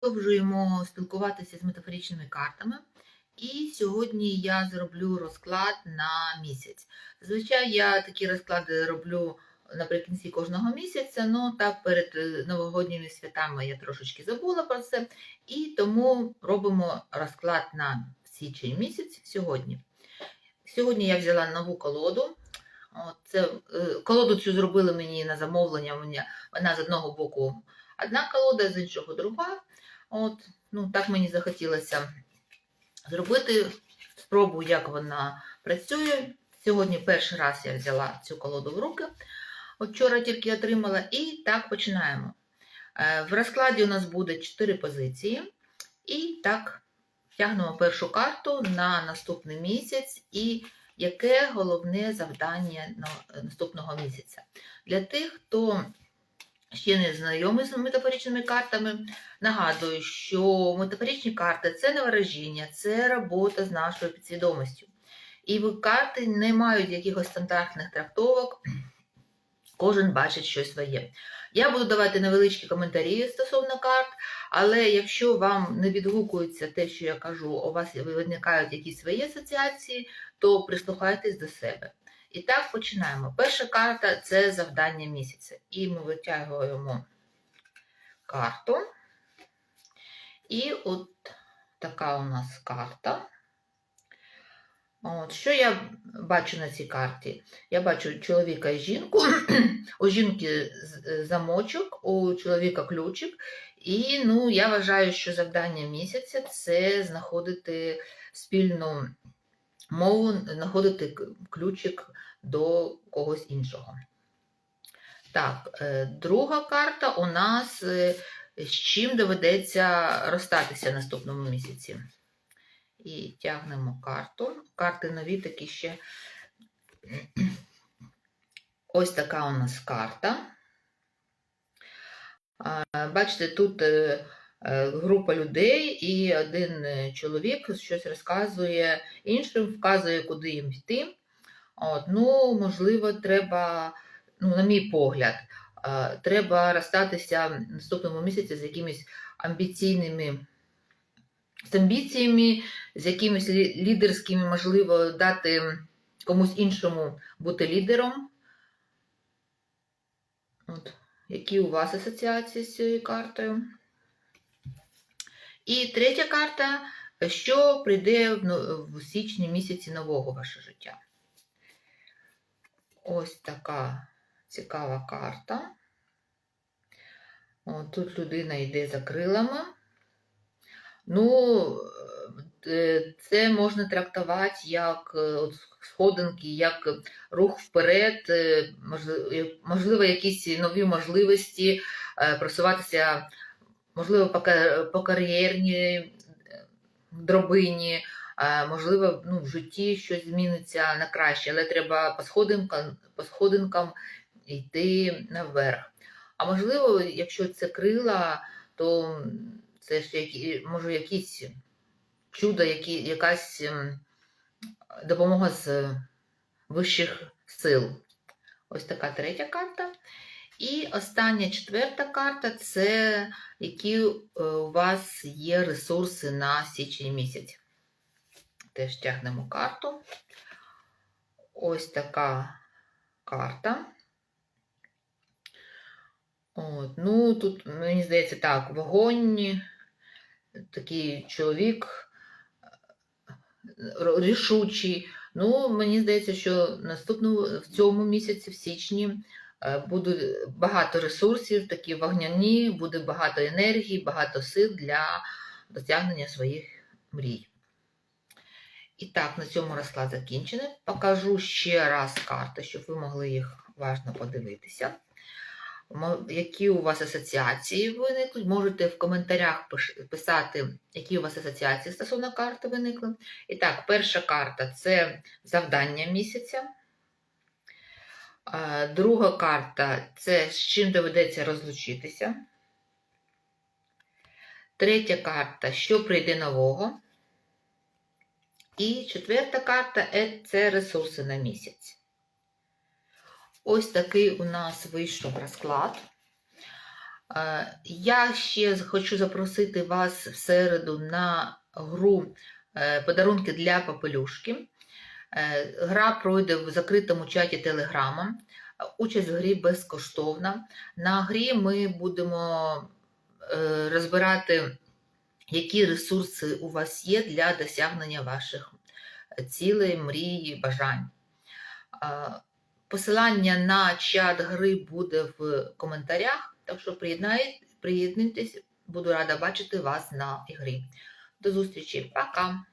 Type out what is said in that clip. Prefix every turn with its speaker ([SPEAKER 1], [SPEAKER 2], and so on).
[SPEAKER 1] Продовжуємо спілкуватися з метафоричними картами. І сьогодні я зроблю розклад на місяць. Зазвичай я такі розклади роблю наприкінці кожного місяця, ну так перед е, новогодніми святами я трошечки забула про це. І тому робимо розклад на січень місяць сьогодні. Сьогодні я взяла нову колоду. Це, е, колоду цю зробили мені на замовлення. Вона з одного боку одна колода, з іншого друга. От, ну, так мені захотілося зробити спробу, як вона працює. Сьогодні перший раз я взяла цю колоду в руки. От вчора тільки отримала, і так починаємо. Е, В розкладі у нас буде 4 позиції. І так, тягнемо першу карту на наступний місяць, і яке головне завдання наступного місяця. Для тих, хто ще не знайомий з метафоричними картами, нагадую, що метафоричні карти це не вираження, це робота з нашою підсвідомістю. І карти не мають якихось стандартних трактовок, кожен бачить щось своє. Я буду давати невеличкі коментарі стосовно карт, але якщо вам не відгукується те, що я кажу, у вас виникають якісь свої асоціації, то прислухайтесь до себе. І так починаємо. Перша карта це завдання місяця. І ми витягуємо карту. І от така у нас карта. От, що я бачу на цій карті? Я бачу чоловіка і жінку. У жінки з- замочок, у чоловіка ключик. І ну, я вважаю, що завдання місяця це знаходити спільну мову, знаходити ключик до когось іншого. Так, е, друга карта у нас е, з чим доведеться розстатися наступному місяці. І тягнемо карту. Карти нові такі ще. Ось така у нас карта. Бачите, тут е, група людей, і один е, чоловік щось розказує іншим, вказує, куди їм йти. От, ну, можливо, треба, ну, на мій погляд, е, треба розстатися наступному місяці з якимись амбіційними з амбіціями, з якимись лідерськими, можливо, дати комусь іншому бути лідером. От. Які у вас асоціації з цією картою? І третя карта, що прийде в, січні місяці нового ваше життя. Ось така цікава карта. О, тут людина йде за крилами. Ну, е, це можна трактувати як е, от сходинки, як рух вперед, е, можливо, якісь нові можливості просуватися, можливо, по кар'єрній е, дробині, е, можливо, ну, в житті щось зміниться на краще, але треба по сходинкам, по сходинкам йти наверх. А можливо, якщо це крила, то це ж може якісь чудо, які, якась ем, допомога з вищих сил. Ось така третя карта. І остання четверта карта це які е, у вас є ресурси на січень місяць. Теж тягнемо карту. Ось така карта. От, ну, тут, мені здається, так, вогонь, такий чоловік рішучий. Ну, мені здається, що наступного в цьому місяці, в січні, е, буде багато ресурсів, такі вогняні, буде багато енергії, багато сил для досягнення своїх мрій. І так, на цьому розклад закінчений. Покажу ще раз карти, щоб ви могли їх уважно подивитися. Які у вас асоціації виникли? Можете в коментарях писати, які у вас асоціації стосовно карти виникли. І так, перша карта це завдання місяця. Друга карта це з чим доведеться розлучитися. Третя карта що прийде нового. І четверта карта це ресурси на місяць. Ось такий у нас вийшов розклад. Я ще хочу запросити вас в середу на гру е, подарунки для попелюшки. Е, Гра пройде в закритому чаті Телеграма. Участь в грі безкоштовна. На грі ми будемо е, розбирати, які ресурси у вас є для досягнення ваших цілей, мрій, бажань. Е, Посилання на чат гри буде в коментарях, так що приєднай- приєднуйтесь, буду рада бачити вас на ігрі. До зустрічі, пока!